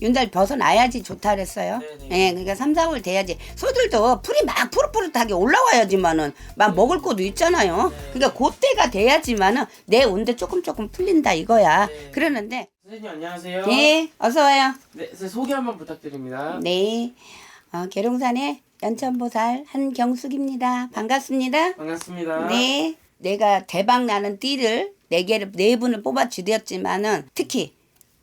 윤달 벗어나야지 좋다 그랬어요. 네네. 예, 그러니까 3, 4월 돼야지. 소들도 풀이 막 푸릇푸릇하게 올라와야지만은 막 먹을 것도 있잖아요. 네. 그러니까 그때가 돼야지만은 내 온도 조금 조금 풀린다 이거야. 네. 그러는데 선생님 안녕하세요. 예, 어서 와요. 네, 선생님 소개 한번 부탁드립니다. 네, 어, 계룡산의 연천보살 한경숙입니다. 반갑습니다. 반갑습니다. 네, 내가 대박 나는 띠를 네 개를 네 분을 뽑아 주었지만은 특히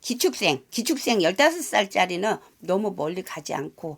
기축생, 기축생 15살짜리는 너무 멀리 가지 않고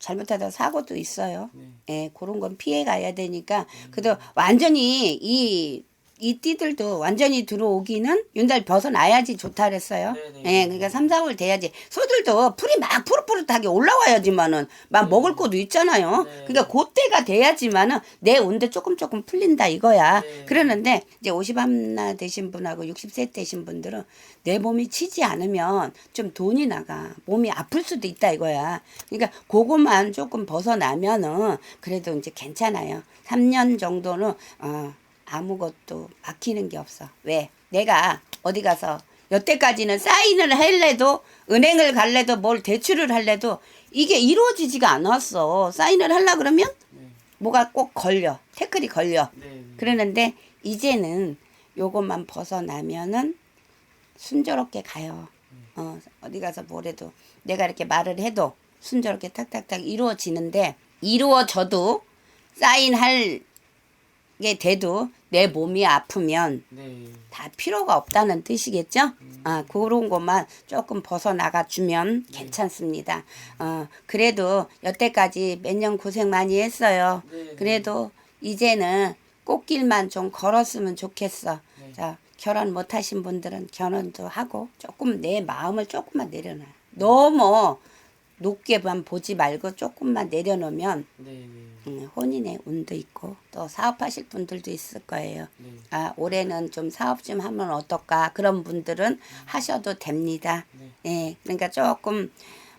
잘못하다 사고도 있어요. 네. 예, 그런 건 피해 가야 되니까 그래도 완전히 이 이 띠들도 완전히 들어오기는 윤달 벗어나야지 좋다 그랬어요. 네네. 예, 그러니까 3, 4월 돼야지. 소들도 풀이 막 푸릇푸릇하게 올라와야지만은 막 먹을 것도 있잖아요. 네. 그러니까 그때가 돼야지만은 내 온도 조금 조금 풀린다 이거야. 네. 그러는데 이제 50나 되신 분하고 60세 되신 분들은 내 몸이 치지 않으면 좀 돈이 나가. 몸이 아플 수도 있다 이거야. 그러니까 그것만 조금 벗어나면은 그래도 이제 괜찮아요. 3년 정도는 어 아무것도 막히는 게 없어. 왜? 내가 어디 가서 여태까지는 사인을 할래도 은행을 갈래도 뭘 대출을 할래도 이게 이루어지지가 않았어. 사인을 하려 그러면 네. 뭐가 꼭 걸려. 태클이 걸려. 네. 네. 그러는데 이제는 요것만 벗어나면은 순조롭게 가요. 어, 어디 가서 뭐래도 내가 이렇게 말을 해도 순조롭게 탁탁탁 이루어지는데 이루어져도 사인할 게 돼도 내 몸이 아프면 네. 다 필요가 없다는 뜻이겠죠? 아, 그런 것만 조금 벗어나가 주면 괜찮습니다. 어, 그래도 여태까지 몇 년 고생 많이 했어요. 네, 그래도 이제는 꽃길만 좀 걸었으면 좋겠어. 네. 자, 결혼 못 하신 분들은 결혼도 하고 조금 내 마음을 조금만 내려놔. 너무 높게만 보지 말고 조금만 내려놓으면 네. 네. 음, 혼인의 운도 있고 또 사업하실 분들도 있을 거예요. 네. 아, 올해는 좀 사업 좀 하면 어떨까? 그런 분들은 하셔도 됩니다. 네. 예, 그러니까 조금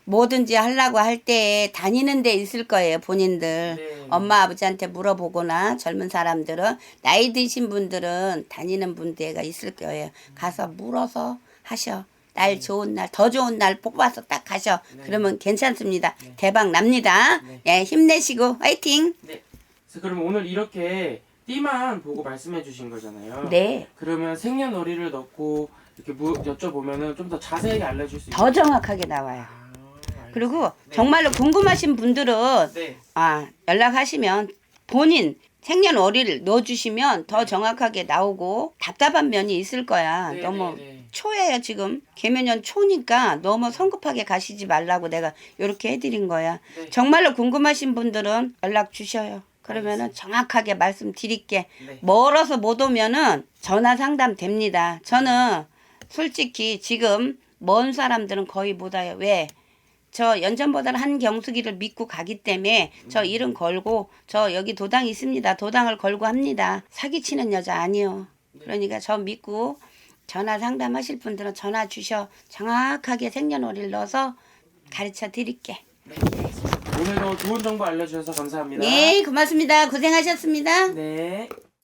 뭐든지 하려고 할 때 다니는 데 있을 거예요, 본인들. 네. 엄마, 아버지한테 물어보거나 젊은 사람들은 나이 드신 분들은 다니는 분들가 있을 거예요. 가서 물어서 하셔. 날 좋은 날, 더 좋은 날 뽑아서 딱 가셔. 네. 그러면 괜찮습니다. 대박 납니다. 네. 예, 힘내시고 화이팅! 네. 그래서 그럼 오늘 이렇게 띠만 보고 말씀해 주신 거잖아요. 네. 그러면 생년월일을 넣고 이렇게 무, 여쭤보면은 좀 더 자세하게 알려줄 수더 있나요? 정확하게 나와요. 아. 그리고 네. 정말로 궁금하신 분들은 네. 아 연락하시면 본인 생년월일 넣어주시면 더 정확하게 나오고 답답한 면이 있을 거야. 네, 너무 네, 네. 초예요 지금 개면년 초니까 너무 성급하게 가시지 말라고 내가 이렇게 해드린 거야. 네. 정말로 궁금하신 분들은 연락 주셔요. 그러면은 정확하게 말씀드릴게. 네. 멀어서 못 오면은 전화 상담 됩니다. 저는 솔직히 지금 먼 사람들은 거의 못 와요. 왜? 저 연전보다는 한경숙이를 믿고 가기 때문에 저 이름 걸고 저 여기 도당 있습니다. 도당을 걸고 합니다. 사기치는 여자 아니요. 그러니까 저 믿고 전화 상담하실 분들은 전화 주셔 정확하게 생년월일 넣어서 가르쳐 드릴게. 네. 오늘도 좋은 정보 알려주셔서 감사합니다. 네, 고맙습니다. 고생하셨습니다. 네.